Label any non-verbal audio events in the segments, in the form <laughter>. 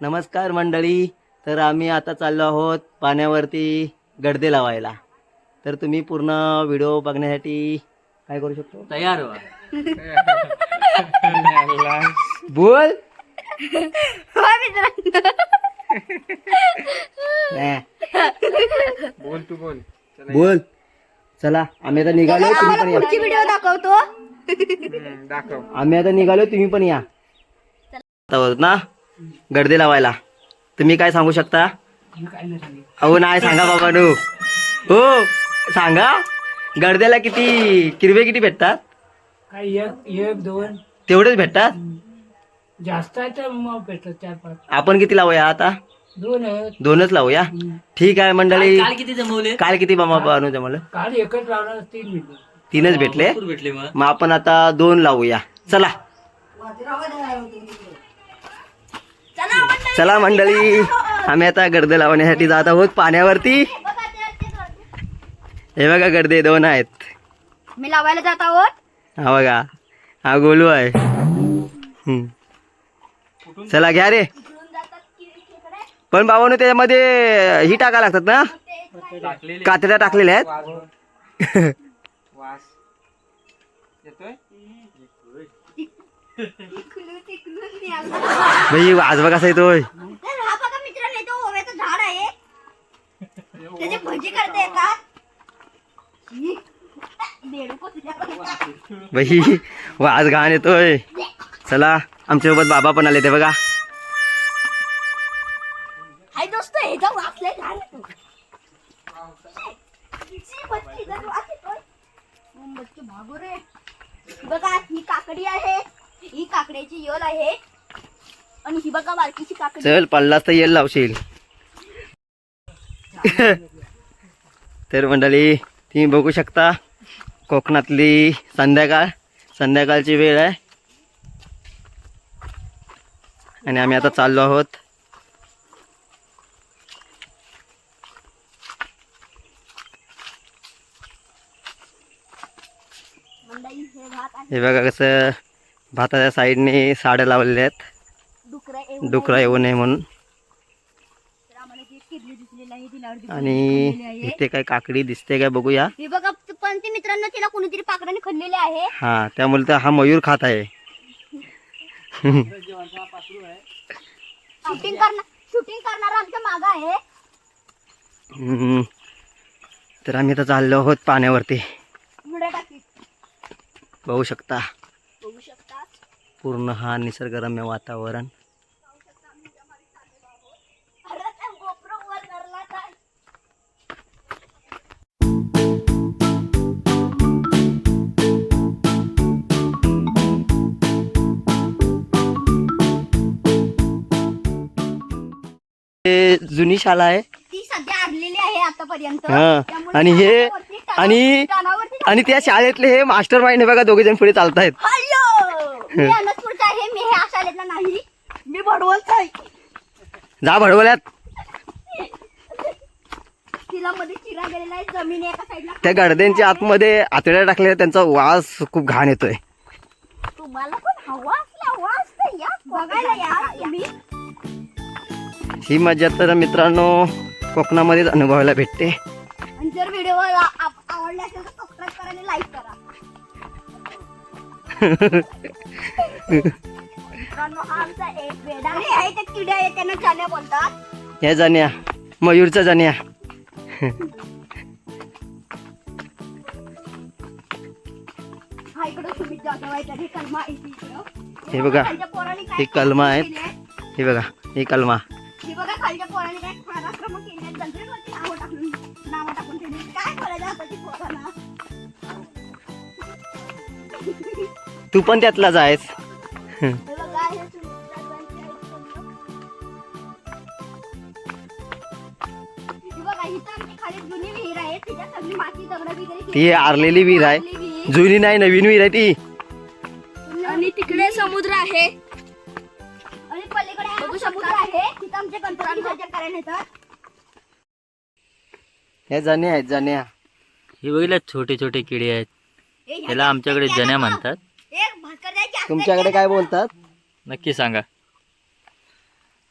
नमस्कार मंडळी. तर आम्ही आता चाललो आहोत पाण्यावरती गडदे लावायला. तर तुम्ही पूर्ण व्हिडिओ बघण्यासाठी काय करू शकतो? तयार व्हा. बोल. नाही. बोल तू बोल. बोल. चला आम्ही आता निघालो तुम्ही पण या. व्हिडिओ दाखवतो. दाखव. आम्ही आता निघालो तुम्ही पण या. ना. गडदे लावायला. तुम्ही काय सांगू शकता? अहो नाही सांगा बाबा नो. हो सांगा. गडद्याला किती किरवे किती भेटतात? काय एक एक दोन? तेवढेच भेटतात? जास्त आहे तर मग भेटत चार पाच. आपण किती लावूया आता? दोन दोनच लावूया? ठीक आहे मंडळी. काल किती जमवले? काल किती बाबा बनवू जमलं काल एकच लावणार तीन मिनिट तीनच भेटले. भरपूर भेटले मग. मग आपण आता दोन लावूया. चला. चला मंडळी. आम्ही आता गर्दे लावण्यासाठी जात आहोत पाण्यावरती. हे बघा गर्दे दोन आहेत. मी लावायला जात आहोत. हा बघा हा गोलू आहे. हम्म. चला घ्या रे. पण बाबांनो त्याच्यामध्ये ही टाका लागतात ना? कातड्या टाकलेल्या आहेत. <laughs> भाई आज बघा कसा येतोय. हा बघा मित्रांनो तो ओव्याचं झाड आहे. त्याची भजी करते का बेडूक तुझ्याकडे. भाई वाज घाण येतोय. चला आमच्यासोबत बाबा पण आले ते बघा. हाय दोस्त हे जाऊ भागो रे. बघा ही काकडी आहे. ही काकड्याची योल आहे. आणि ही बघा बारकीची काकडी. चल पल्लास तर येईल लावशील. तर मंडळी तुम्ही बघू शकता कोकणातली संध्याकाळ संध्याकाळची वेळ आहे. आणि आम्ही आता चाललो आहोत. हे बघा कसं भाताच्या साईडने साड्या लावलेल्या आहेत. डुकरं येऊ नये म्हणून. तर आणि. इथे काय काकडी दिसते काय बघूया. हे बघा पण ते मित्रांनो तिला कोणीतरी आहे. हा त्यामुळे तर हा मयूर खात आहे. शूटिंग करणार शूटिंग करणार आमच्या माग आहे. हम्म. तर आम्ही आता चाललो आहोत पाण्यावरती. बघू शकता. पूर्ण हा निसर्गरम्य वातावरण. हे जुनी शाळा आहे. ती सध्या आणलेली आहे आतापर्यंत. हा. आणि हे- आणि- आणि त्या शाळेतले हे मास्टर माइंड बघा दोघे जण पुढे चालतायत. हॅलो मी अनंतपूरचा आहे मी ह्या शाळेतला नाही. मी भडवलचा आहे. जा भडवल्यात. तिला मध्ये चिरा गेलेला आहे जमीन एका साईडला त्या गडद्यांच्या आतमध्ये आतड्या टाकल्या त्यांचा वास खूप घाण येतोय. तुम्हाला पण हवा असला वास तर या. बघायला या तुम्ही. ही मजा तर मित्रांनो कोकणामध्येच अनुभवायला भेटते. आणि जर व्हिडिओ आवडला असेल तर सबस्क्राईब करा आणि लाईक हे जाण्या मयूरचा या जाण्या. कलमा हे बघा खालच्या काय हे कलमा आहेत. हे बघा हे कलमा. ती पण त्यातलाच आहेस हे बघा हे सुमित जाधवांचे आहेत कलमा. हे बघा इथं आमची खाली जुनी विहीर आहे तिच्यात सगळी माती दगड वगैरे ती आरलेली विहीर आहे. जुनी नाही नवीन विहीर आहे ती आणि तिकडे समुद्र आहे आणि पलीकडे बघू समुद्र आहे तिथं आमचे गणपती विसर्जन करायला येतात ह्या जाण्या आहेत जाण्या हे बघितलं छोटे छोटे किडे आहेत त्याला आमच्याकडे जण्या. म्हणतात तुमच्याकडे काय बोलतात? नक्की सांगा.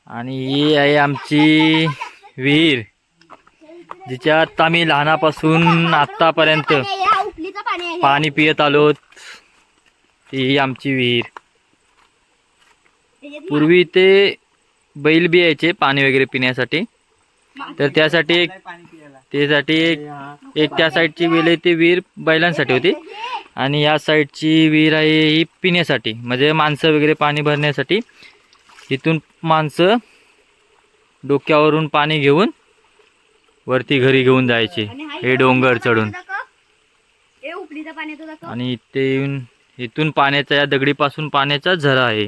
आणि ही आहे आमची विहीर जिच्यात आम्ही लहानापासून आत्तापर्यंत पाणी हा पित आलो ही आमची विहीर पूर्वी ते बैल बी यायचे पाणी वगैरे पिण्यासाठी. तर त्यासाठी एक त्यासाठी एक एक त्या साईडची आहे ती विहीर बैलांसाठी होती. आणि या साईडची विहीर आहे ही पिण्यासाठी म्हणजे माणसं वगैरे पाणी भरण्यासाठी. इथून माणसं डोक्यावरून पाणी घेऊन वरती घरी घेऊन जायचे आणि हा डोंगर चढून. हे आणि इथे येऊन इथून पाण्याचा या दगडीपासून पाण्याचा झरा आहे.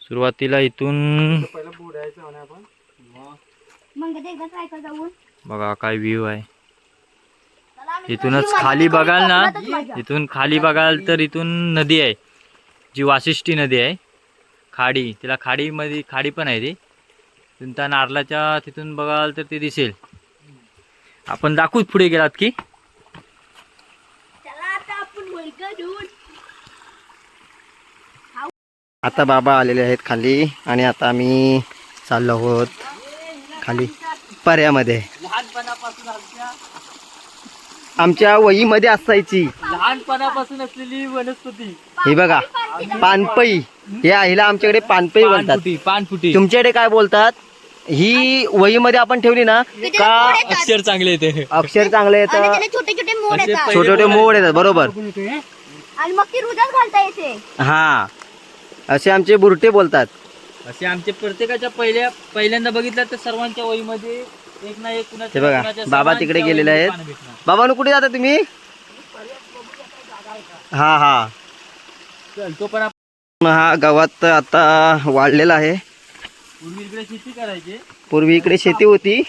सुरुवातीला इथून बघा काय व्ह्यू आहे. इथूनच खाली बघाल ना. इथून खाली बघाल तर इथून नदी आहे. जी वाशिष्ठी नदी आहे. खाडी. तिला खाडीमध्ये खाडी पण आहे ती. तिथून त्या नारळाच्या तिथून बघाल तर ते दिसेल. आपण दाखवूच पुढे गेलात की. चला आता आपण मुलगा घेऊन आता बाबा आलेले आहेत खाली आणि आता आम्ही चाललो आहोत खाली पर्यामध्ये. आमच्या वहीमध्ये असायची. लहानपणापासून असलेली वनस्पती. ही बघा पानपई. हे हिला आमच्याकडे पानपई बोलतात पानफुटी पानफुटी. तुमच्याकडे काय बोलतात? ही वहीमध्ये आपण ठेवली ना का अक्षर चांगले येते. अक्षर चांगले आणि येतं त्याला छोटे छोटे मोड असे येतात. छोटे छोटे मोड येतात. बरोबर. आणि मग ती रुजत घालता येते. हा. असे आमचे बुरटे बोलतात. असे आमचे प्रत्येकाच्या पहिल्या पहिल्यांदा बघितलं तर सर्वांच्या वहीमध्ये एक ना एक ते कुणाच्या बघा, कुणाच्या बाबा तिकडे गेलेले आहेत. भेटणार. बाबांनो कुठे जाता तुम्ही? हा हा. चल तो पण आपण हा गावात आता वाढलेला आहे. पूर्वी इकडे शेती करायची. पूर्वी इकडे शेती होती.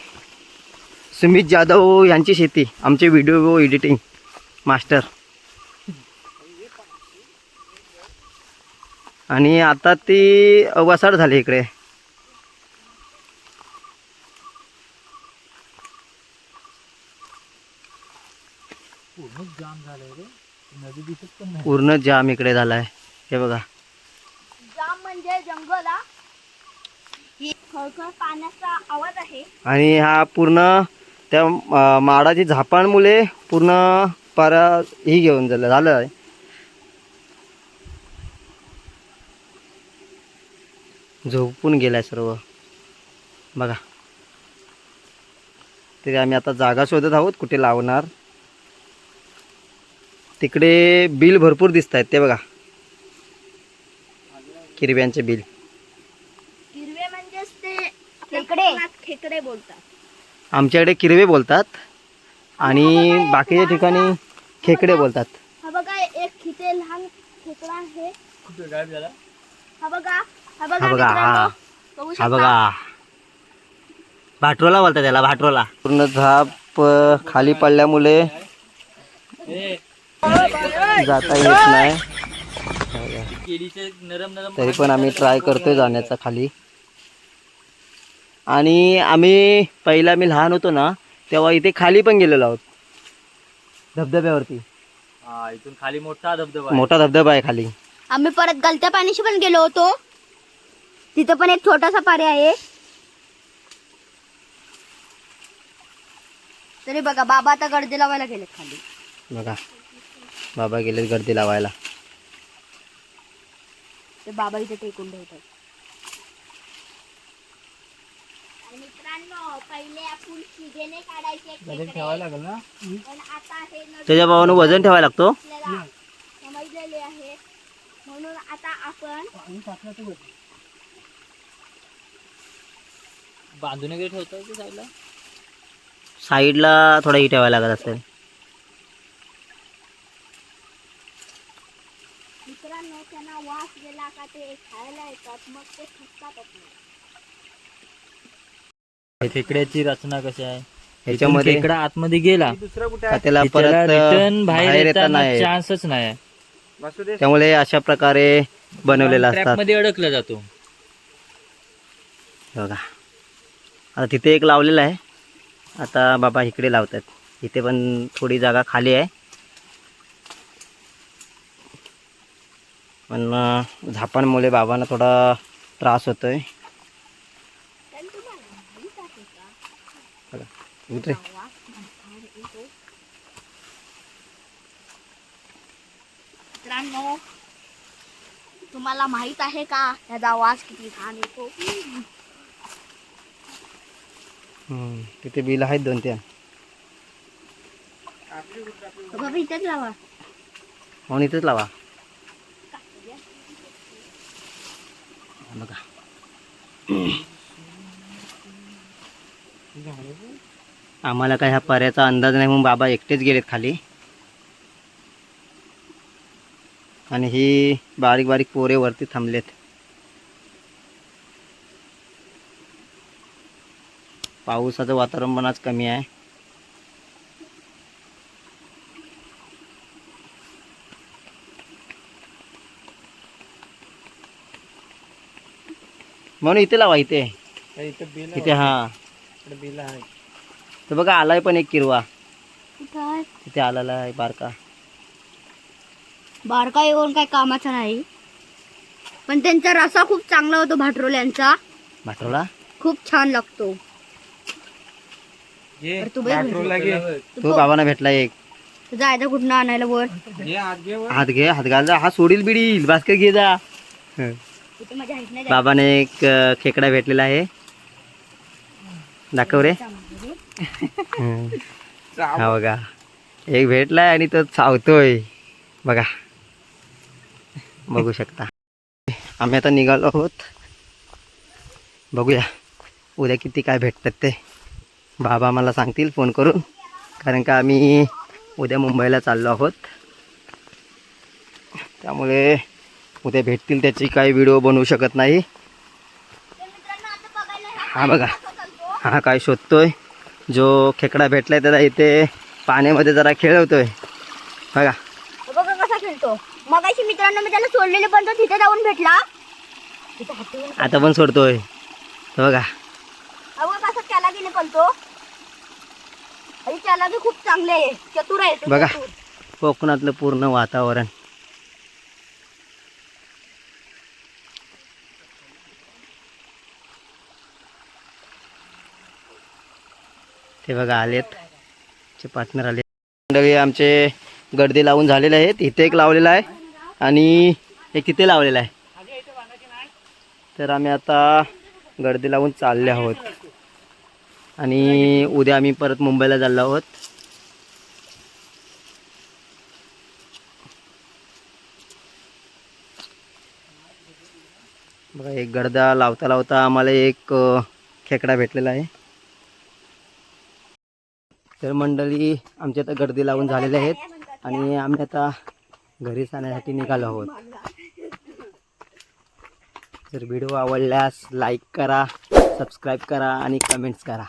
सुमित जाधव यांची शेती आमचे व्हिडिओ एडिटिंग मास्टर. आणि आता ती वसाड झाली इकडे नदी दिसत पण नाही पूर्ण जाम इकडे झालाय. हे बघा. जाम म्हणजे जंगल पाण्याचा आवाज आहे. आणि हा पूर्ण त्या माडाची झापांमुळे पूर्ण पारा ही घेऊन झालं झालं आहे. झोपून गेलाय सर्व. बघा. तरी आम्ही आता जागा शोधत आहोत कुठे लावणार. तिकडे बिल भरपूर दिसत आहेत ते बघा. किरव्यांचे बिल. हिरवे म्हणजेच ते खेकडे. खेकडे बोलतात. आमच्याकडे किरवे बोलतात आणि बाकीच्या ठिकाणी खेकडे बोलतात. हा बघा एक किती लहान खेकडा आहे. कुठे गायब झाला? हा बघा हा बघा हा बघा हा. मित्रांनो, बघू हा शकता. बघा. भाट्रोला बोलतात त्याला भाट्रोला. पूर्ण झाप खाली पडल्यामुळे जाता येत नाही. केळीचे नरम नरम तरी पण आम्ही ट्राय करतोय जाण्याचा खाली. आणि आम्ही पहिला मी लहान होतो ना तेव्हा इथे खाली पण गेलेलो आहोत. धबधब्यावरती. हा इथून खाली मोठा धबधबा आहे. मोठा धबधबा आहे खाली. आम्ही परत गलत्या पाण्याशी पण गेलो होतो. तिथं पण एक छोटासा पारे आहे. तरी बघा बाबा आता गर्दी लावायला गेले खाली. बघा. बाबा गेले गर्दी लावायला. ते बाबा इथे टेकून ठेवतात. मित्रांनो पहिले आपण शिगेने काढायचे ठेवायला लागेल ना? पण आता हे नवीन त्याच्या भावानं वजन ठेवायला लागतो? आपल्याला समजलेले आहे. म्हणून आता आपण बांधून वगैरे की साईडला? साईडला थोडा ही ठेवायला लागत असेल मित्रांनो त्यांना वास गेला का ते खायला येतात मग ते थकतातच नाही खेकड्याची रचना कशी आहे? ह्याच्यामध्ये खेकडा आतमध्ये गेला दुसरा कुठे का आहे त्याला की परत त्याला अ, रिटर्न बाहेर येता येताना नाही चान्सच नाही. त्यामुळे अशा प्रकारे बनवलेला असतात. मध्ये अडकला जातो. बघा. आता तिथे एक लावलेला आहे. आता बाबा इकडे लावतात. इथे पण थोडी जागा खाली आहे. पण झापांमुळे बाबांना थोडा त्रास होतो आहे उतरे. मित्रांनो तुम्हाला माहीत आहे का? त्याचा आवाज किती छान येतो. तिथे बिल आहेत दोन त्या इथेच लावा. हो इथेच लावा. बघा. आम्हाला काय ह्या पर्याचा अंदाज नाही म्हणून बाबा एकटेच गेलेत खाली. आणि ही बारीक बारीक पोरे वरती थांबलेत. पावसाचं वातावरण पण आज कमी आहे. म्हणून इथे लावा इथे. इथं हा. बिल आहे. तर बघा आलाय पण एक किरवा. कुठं आहे? तिथे आलेला आहे बारका. बारका येऊन काय कामाचा नाही. पण त्यांचा रसा खूप चांगला होतो भाटरोल्यांचा. भाटवला खूप छान लागतो. तू बाबांना भेटला एक. जायचं कुठनं आणायला वर. हात घे हात घाल. जा हा सोडील बिडील. बास्केट घे जा. बाबाने एक खेकडा भेटलेला आहे. दाखव रे. हा बघा. एक भेटलाय आणि तो चावतोय. बघा. बघू शकता. आम्ही आता निघालो आहोत. बघूया उद्या किती काय भेटतात ते. बाबा मला सांगतील फोन करून. कारण का आम्ही उद्या मुंबईला चाललो आहोत. त्यामुळे उद्या भेटतील त्याची काही व्हिडिओ बनवू शकत नाही. हा बघा. हा काय शोधतोय. जो खेकडा भेटलाय त्याला इथे पाण्यामध्ये जरा खेळवतोय. बघा. बघा कसा खेळतो. मगाशी मित्रांनो मी त्याला सोडलेले पण तो तिथे जाऊन भेटला. आता पण सोडतोय. बघा. अगं कसा त्याला गेले पलतो आणि त्याला बी खूप चांगले आहे. चतुर आहे तो बघा. कोकणातलं पूर्ण वातावरण. ते बघा आलेत. चे पार्टनर आले मंडळी आमचे गर्दी लावून झालेले आहेत. इथे एक लावलेला आहे आणि एक तिथे लावलेला आहे. तर आम्ही आता गर्दी लावून चालले आहोत. आणि उद्या आम्ही परत मुंबईला चाललो आहोत. बघा एक गर्दा लावता लावता आम्हाला एक खेकडा भेटलेला आहे. तर मंडळी आमच्या आता गर्दी लावून झालेले आहेत आणि आम्ही आता घरी जाण्यासाठी निघालो आहोत. जर व्हिडिओ आवडल्यास लाईक करा सबस्क्राईब करा आणि कमेंट्स करा.